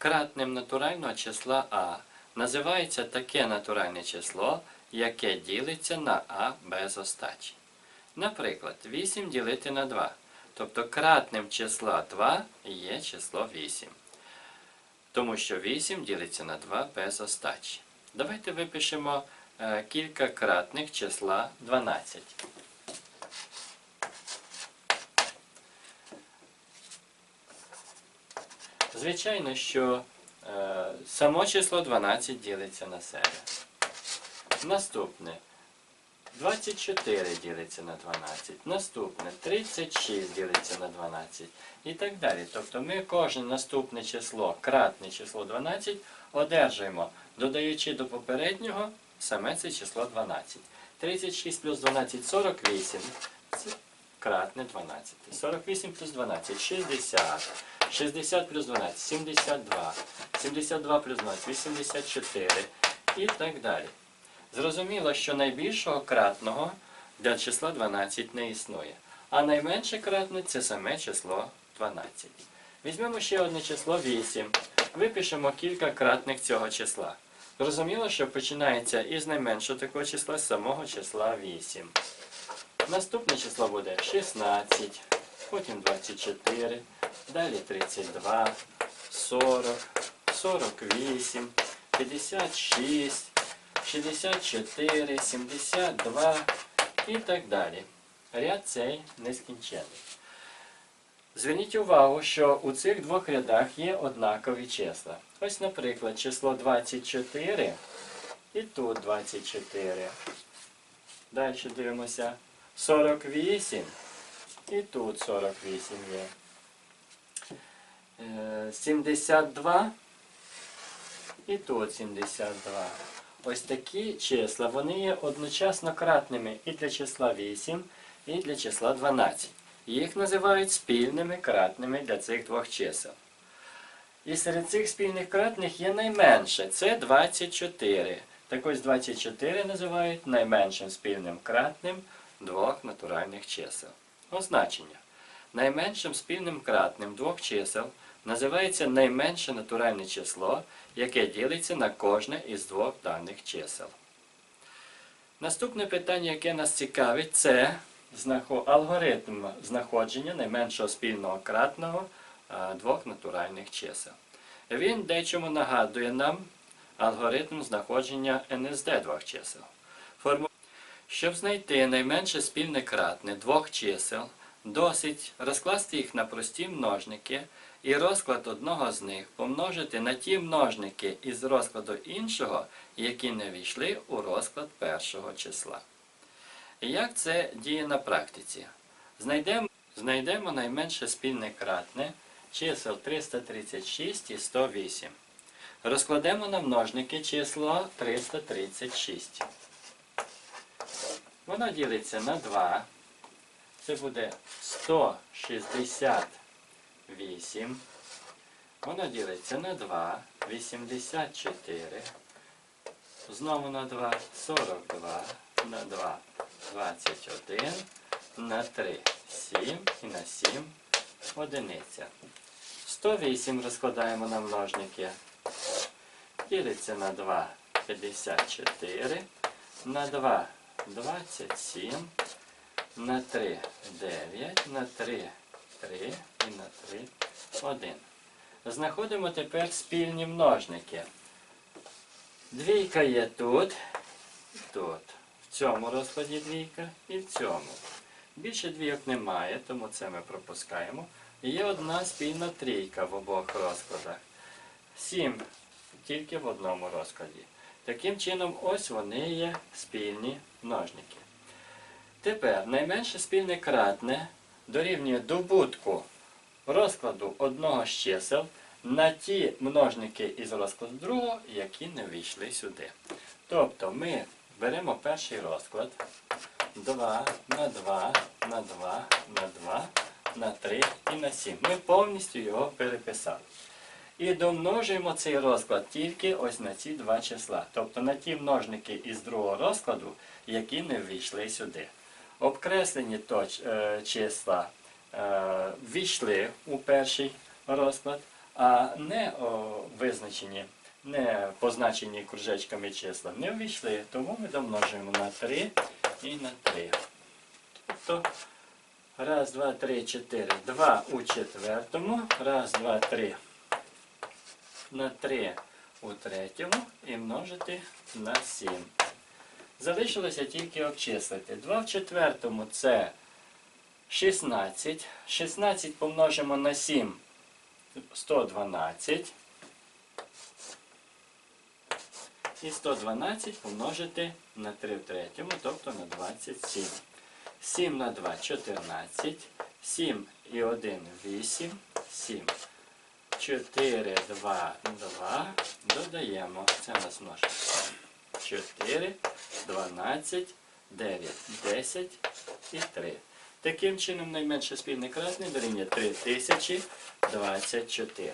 Кратним натурального числа А називається таке натуральне число, яке ділиться на А без остачі. Наприклад, 8 ділити на 2. Тобто кратним числа 2 є число 8. Тому що 8 ділиться на 2 без остачі. Давайте випишемо е, кілька кратних числа 12. Звичайно, що е, само число 12 ділиться на себе. Наступне. 24 ділиться на 12. Наступне 36 ділиться на 12 і так далі. Тобто ми кожне наступне число, кратне число 12, одержуємо, додаючи до попереднього саме це число 12. 36 плюс 12 48. Кратне 12. 48 плюс 12 60. 60 плюс 12 72. 72 плюс 12 84 і так далі. Зрозуміло, що найбільшого кратного для числа 12 не існує. А найменше кратне це саме число 12. Візьмемо ще одне число 8. Випишемо кілька кратних цього числа. Зрозуміло, що починається із найменшого такого числа з самого числа 8. Наступне число буде 16, потім 24, далі 32, 40, 48, 56, 64, 72 і так далі. Ряд цей нескінченний. Зверніть увагу, що у цих двох рядах є однакові числа. Ось, наприклад, число 24 і тут 24. Далі дивимося 48 і тут 48 є. Е, 72 і тут 72. Ось такі числа, вони є одночасно кратними і для числа 8, і для числа 12. Їх називають спільними кратними для цих двох чисел. І серед цих спільних кратних є найменше це 24. Так ось 24 називають найменшим спільним кратним двох натуральних чисел. Означення. Найменшим спільним кратним двох чисел називається найменше натуральне число, яке ділиться на кожне із двох даних чисел. Наступне питання, яке нас цікавить, це алгоритм знаходження найменшого спільного кратного двох натуральних чисел. Він дечому нагадує нам алгоритм знаходження НСД двох чисел. Щоб знайти найменше спільне кратне двох чисел, досить розкласти їх на прості множники і розклад одного з них помножити на ті множники із розкладу іншого, які не війшли у розклад першого числа. Як це діє на практиці? Знайдемо, знайдемо найменше спільне кратне чисел 336 і 108. Розкладемо на множники число 336. Воно ділиться на 2. Це буде 168. Воно ділиться на 2, 84. Знову на 2, 42. На 2, 21. На 3, 7. І на 7 одиниця. 108 розкладаємо на множники. Ділиться на 2, 54. На 2, 27. На 3 9, на 3 3 і на 3 1. Знаходимо тепер спільні множники. Двійка є тут, тут. В цьому розкладі двійка і в цьому. Більше двійок немає, тому це ми пропускаємо. Є одна спільна трійка в обох розкладах. Сім тільки в одному розкладі. Таким чином, ось вони є спільні множники. Тепер найменше спільне кратне дорівнює добутку розкладу одного з чисел на ті множники із розкладу другого, які не війшли сюди. Тобто ми беремо перший розклад 2 на 2 на 2 на 2 на 3 і на 7. Ми повністю його переписали. І домножуємо цей розклад тільки ось на ці два числа, тобто на ті множники із другого розкладу, які не ввійшли сюди. Обкреслені точ, е, числа е, ввійшли у перший розклад, а не о, визначені, не позначені кружечками числа не ввійшли, тому ми домножуємо на 3 і на 3. Тобто раз, два, три, чотири. Два у четвертому. Раз, два, три. На 3 у третьому і множити на 7. Залишилося тільки обчислити. 2 в четвертому це 16. 16 помножимо на 7. 112. І 112 помножити на 3 в третьому, тобто на 27. 7 на 2 14. 7 і 1 8. 7. 4, 2, 2. Додаємо. Це у нас множиться. 4, 12, 9, 10 і 3. Таким чином найменше спільний красний дорівнює 3024.